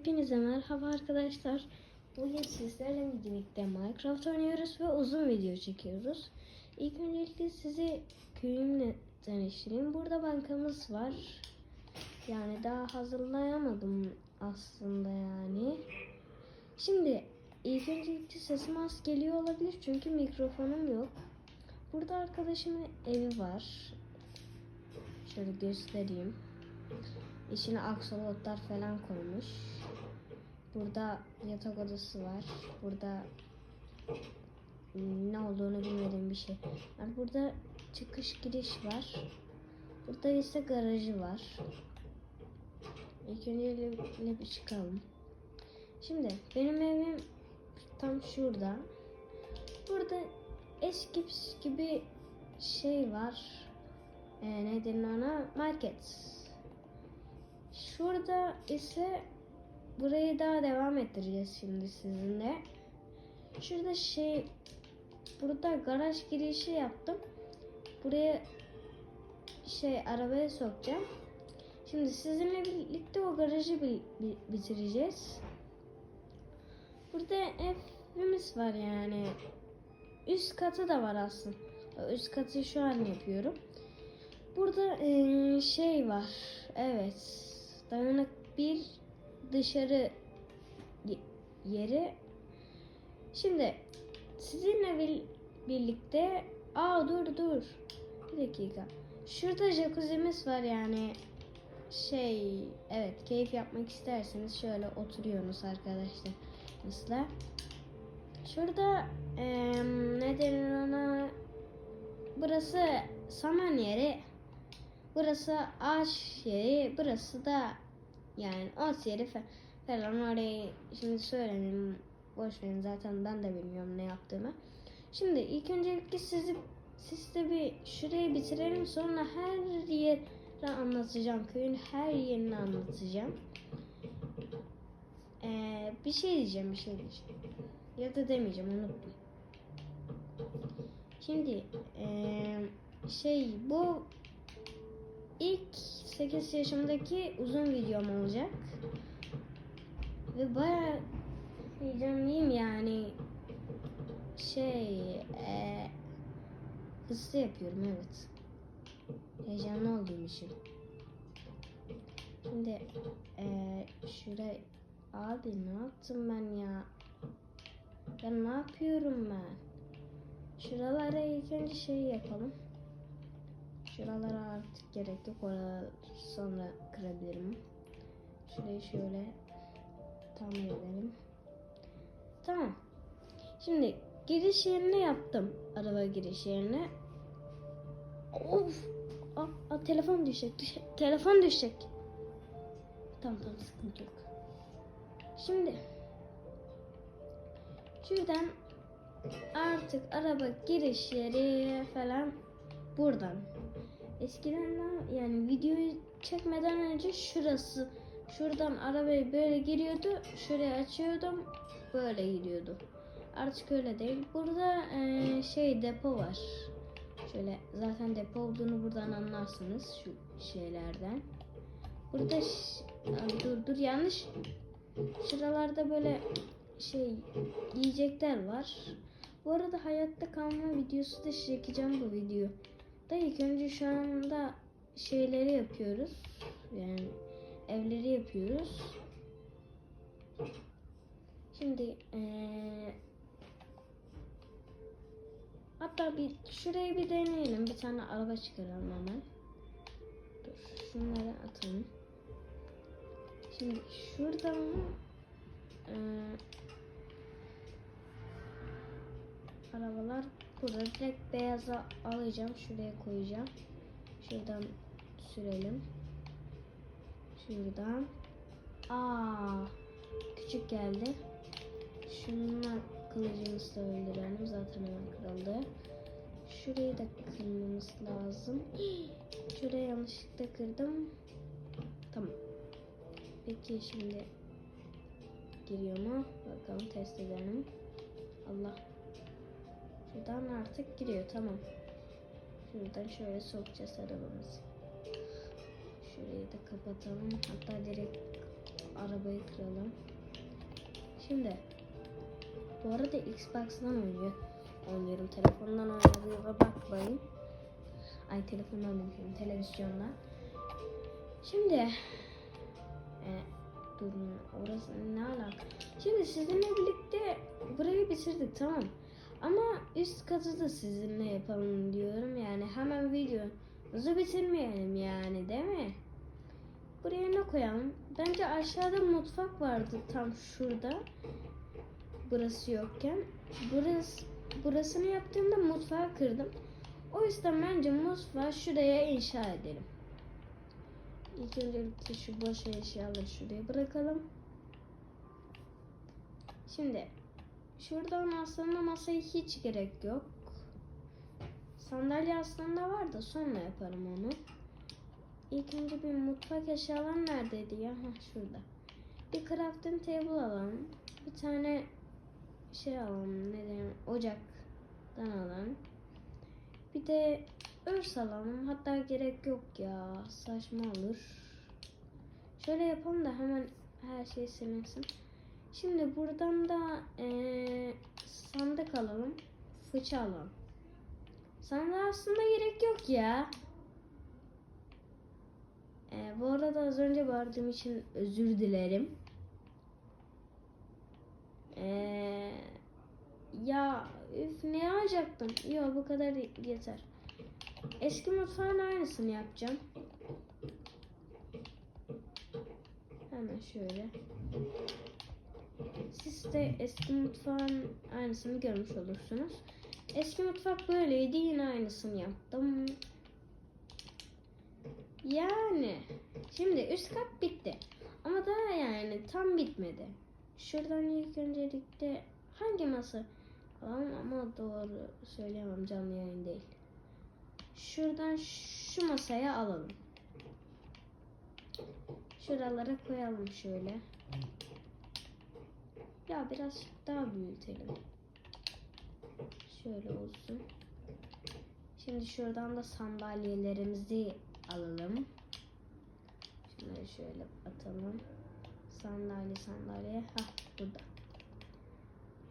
Hepinize merhaba arkadaşlar. Bugün sizlerle birlikte Minecraft oynuyoruz ve uzun video çekiyoruz. İlk öncelikle sizi köyümle tanıştırayım. Burada bankamız var. Yani daha hazırlayamadım aslında yani. Şimdi ilk öncelikle sesim az geliyor olabilir çünkü mikrofonum yok. Burada arkadaşımın evi var. Şöyle göstereyim. İçine aksolotlar falan koymuş. Burada yatak odası var. Burada ne olduğunu bilmediğim bir şey. Yani burada çıkış giriş var. Burada ise garajı var. İlk önce bir çıkalım. Şimdi benim evim tam şurada. Burada eski bir şey var. Ee, ne denir ona? Market. Şurada ise burayı daha devam ettireceğiz şimdi sizinle. Şurada şey burada garaj girişi yaptım. Buraya şey arabaya sokacağım. Şimdi sizinle birlikte o garajı bi- bi- bitireceğiz. Burada evimiz var yani. Üst katı da var aslında. Üst katı şu an yapıyorum. Burada eee, şey var. Evet. Dayanak bir dışarı yeri. Şimdi sizinle bir- birlikte Aa dur dur. Bir dakika. Şurada jacuzzi'miz var yani. Şey evet keyif yapmak isterseniz şöyle oturuyorsunuz arkadaşlar. Mesela. Şurada eee ne denir ona? Burası saman yeri. Burası ağaç yeri. Burası da yani ot yeri fa- falan. Orayı şimdi söylemeyeyim. Boş verin zaten ben de bilmiyorum ne yaptığımı. Şimdi ilk öncelikle sizi siz de bir şurayı bitirelim sonra her yeri anlatacağım. Köyün her yerini anlatacağım. Ee, bir şey diyeceğim bir şey diyeceğim. Ya da demeyeceğim unuttum. Şimdi eee, şey bu ilk 8 yaşımdaki uzun videom olacak. Ve baya heyecanlıyım yani. Şey eee hızlı yapıyorum evet. Heyecanlı olduğum için. Şimdi eee şuraya abi ne yaptım ben ya? Ya ne yapıyorum ben? Şuralara ilk önce şey yapalım. Şuralara artık gerek yok. Oraları sonra kırabilirim. Şurayı şöyle tamir edelim. Tamam. Şimdi giriş yerini yaptım. Araba giriş yerini. Of. Aa, aa, telefon düşecek. düşecek. Telefon düşecek. Tamam tamam sıkıntı yok. Şimdi şuradan artık araba giriş yeri falan buradan. Eskiden de yani videoyu çekmeden önce şurası şuradan arabayı böyle giriyordu. Şuraya açıyordum. Böyle gidiyordu. Artık öyle değil. Burada eee, şey depo var. Şöyle zaten depo olduğunu buradan anlarsınız şu şeylerden. Burada Ay, dur dur yanlış. Şuralarda böyle şey yiyecekler var. Bu arada hayatta kalma videosu da çekeceğim bu video. Da ilk önce şu anda şeyleri yapıyoruz. Yani evleri yapıyoruz. Şimdi eee hatta bir şurayı bir deneyelim. Bir tane araba çıkaralım hemen. Dur şunları atalım. Şimdi şuradan eee arabalar burada direkt beyaza alacağım. Şuraya koyacağım. Şuradan sürelim. Şuradan. Aa küçük geldi. Şununla kılıcımızla öldürelim. Zaten hemen kırıldı. Şurayı da kırmamız lazım. Şurayı yanlışlıkla kırdım. Tamam. Peki şimdi giriyor mu? Bakalım test edelim. Allah Şuradan artık giriyor tamam. Şuradan şöyle sokacağız arabamızı. Şurayı da kapatalım. Hatta direkt arabayı kıralım. Şimdi bu arada Xbox'dan oynuyor. Oynuyorum telefondan oynadığıma bakmayın. Ay telefondan oynuyorum televizyondan. Şimdi e, durun orası ne alaka? Şimdi sizinle birlikte burayı bitirdik tamam. Ama üst katı da sizinle yapalım diyorum yani hemen videomuzu bitirmeyelim yani değil mi? Buraya ne koyalım? Bence aşağıda mutfak vardı tam şurada. Burası yokken. Burası, burasını yaptığımda mutfağı kırdım. O yüzden bence mutfağı şuraya inşa edelim. İlk öncelikle şu boş eşyaları şuraya bırakalım. Şimdi şuradan aslında masaya hiç gerek yok. Sandalye aslında var da sonra yaparım onu. İlk önce bir mutfak eşyalar neredeydi ya? Heh, şurada. Bir crafting table alalım. Bir tane şey alalım. Ne diyeyim? Ocaktan alalım. Bir de örs alalım. Hatta gerek yok ya. Saçma olur. Şöyle yapalım da hemen her şey silinsin. Şimdi buradan da eee, sandık alalım. Fıçı alalım. Sandığa aslında gerek yok ya. Ee, bu arada az önce bağırdığım için özür dilerim. Ee, ya üf ne alacaktım? Yok bu kadar yeter. Eski mutfağın aynısını yapacağım. Hemen şöyle. Siz de eski mutfağın aynısını görmüş olursunuz. Eski mutfak böyleydi yine aynısını yaptım. Yani şimdi üst kat bitti. Ama daha yani tam bitmedi. Şuradan ilk öncelikle hangi masa alalım ama doğru söyleyemem canlı yayın değil. Şuradan şu masaya alalım. Şuralara koyalım şöyle. Ya biraz daha büyütelim. Şöyle olsun. Şimdi şuradan da sandalyelerimizi alalım. Şunları şöyle atalım. Sandalye sandalye. Hah burada.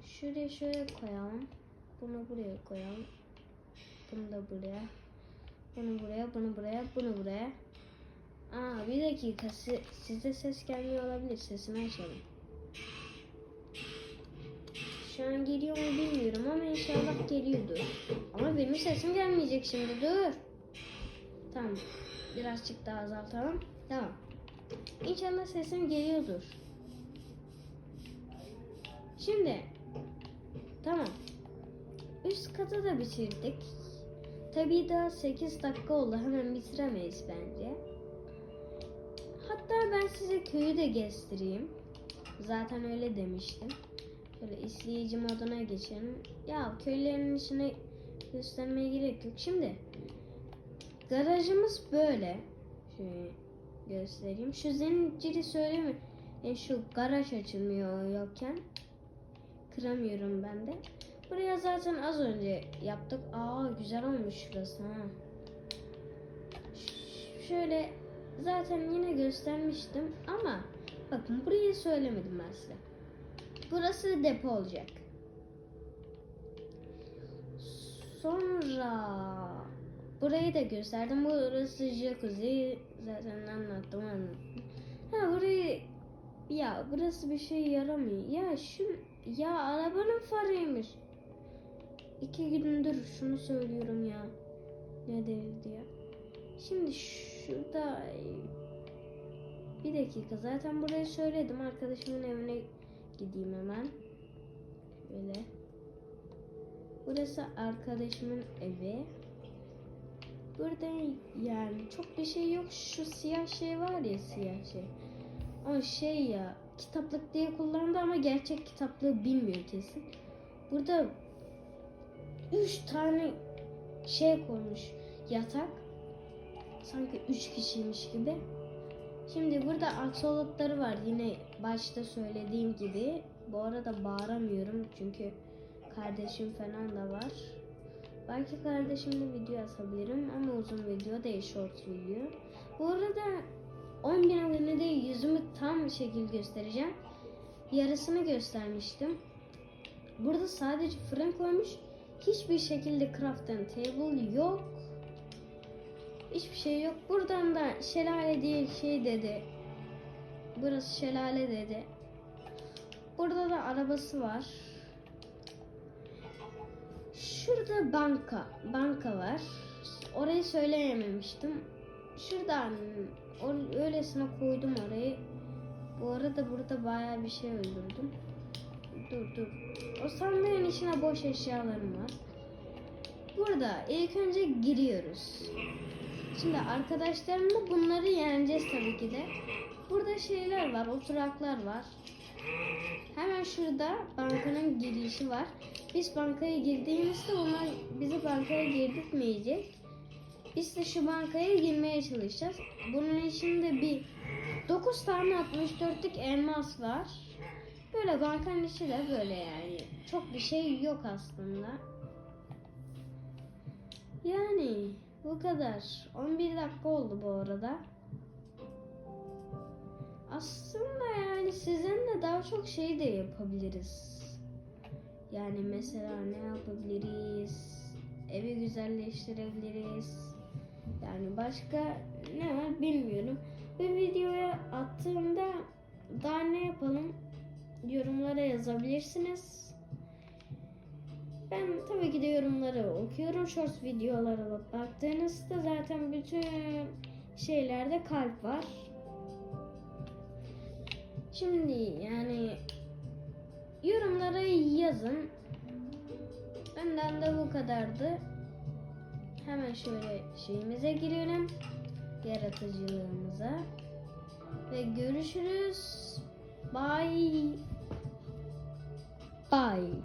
Şuraya şöyle koyalım. Bunu buraya koyalım. Bunu da buraya. Bunu buraya, bunu buraya, bunu buraya. Aa bir dakika si- size ses gelmiyor olabilir. Sesini açalım. Şu an geliyor mu bilmiyorum ama inşallah geliyordur. Ama benim sesim gelmeyecek şimdi dur. Tamam. Birazcık daha azaltalım. Tamam. İnşallah sesim geliyordur. Şimdi tamam. Üst katı da bitirdik. Tabii daha 8 dakika oldu. Hemen bitiremeyiz bence. Hatta ben size köyü de gezdireyim. Zaten öyle demiştim. İzleyici moduna geçelim. Ya köylerin içine göstermeye gerek yok. Şimdi garajımız böyle. Şöyle göstereyim. Şu zinciri söyleme. Yani şu garaj açılmıyor yokken. Kıramıyorum ben de. Buraya zaten az önce yaptık. Aa güzel olmuş şurası ha. Şöyle zaten yine göstermiştim ama bakın burayı söylemedim ben size. Burası depo olacak. Sonra burayı da gösterdim. Burası jacuzzi. Zaten anlattım. Ha burayı ya burası bir şey yaramıyor. Ya şu ya arabanın farıymış. İki gündür şunu söylüyorum ya. Ne değildi ya. Şimdi şurada bir dakika zaten burayı söyledim. Arkadaşımın evine gideyim hemen. Şöyle. Burası arkadaşımın evi. Burada yani çok bir şey yok. Şu siyah şey var ya siyah şey. O şey ya kitaplık diye kullandı ama gerçek kitaplığı bilmiyor kesin. Burada üç tane şey koymuş yatak. Sanki üç kişiymiş gibi. Şimdi burada aksolotları var. Yine başta söylediğim gibi. Bu arada bağıramıyorum çünkü kardeşim falan da var. Belki kardeşimle video atabilirim ama uzun video değil short video. Bu arada 10 bin abonede yüzümü tam şekil göstereceğim. Yarısını göstermiştim. Burada sadece fırın koymuş. Hiçbir şekilde craft and table yok. Hiçbir şey yok. Buradan da şelale diye şey dedi. Burası şelale dedi. Burada da arabası var. Şurada banka. Banka var. Orayı söyleyememiştim. Şuradan öylesine koydum orayı. Bu arada burada bayağı bir şey öldürdüm. Dur dur. O sandığın içine boş eşyalarım var. Burada ilk önce giriyoruz. Şimdi arkadaşlarımla bunları yeneceğiz tabii ki de. Burada şeyler var, oturaklar var. Hemen şurada bankanın girişi var. Biz bankaya girdiğimizde onlar bizi bankaya girdirtmeyecek. Biz de şu bankaya girmeye çalışacağız. Bunun içinde bir 9 tane 64'lük elmas var. Böyle bankanın içi de böyle yani. Çok bir şey yok aslında. Yani bu kadar. 11 dakika oldu bu arada. Aslında yani sizinle daha çok şey de yapabiliriz. Yani mesela ne yapabiliriz? Evi güzelleştirebiliriz. Yani başka ne var bilmiyorum. Bir videoya attığımda daha ne yapalım yorumlara yazabilirsiniz. Ben tabii ki de yorumları okuyorum. Shorts videolara bak- baktığınızda zaten bütün şeylerde kalp var. Şimdi yani yorumlara yazın. Benden de bu kadardı. Hemen şöyle şeyimize girelim. Yaratıcılığımıza. Ve görüşürüz. Bye. Bye.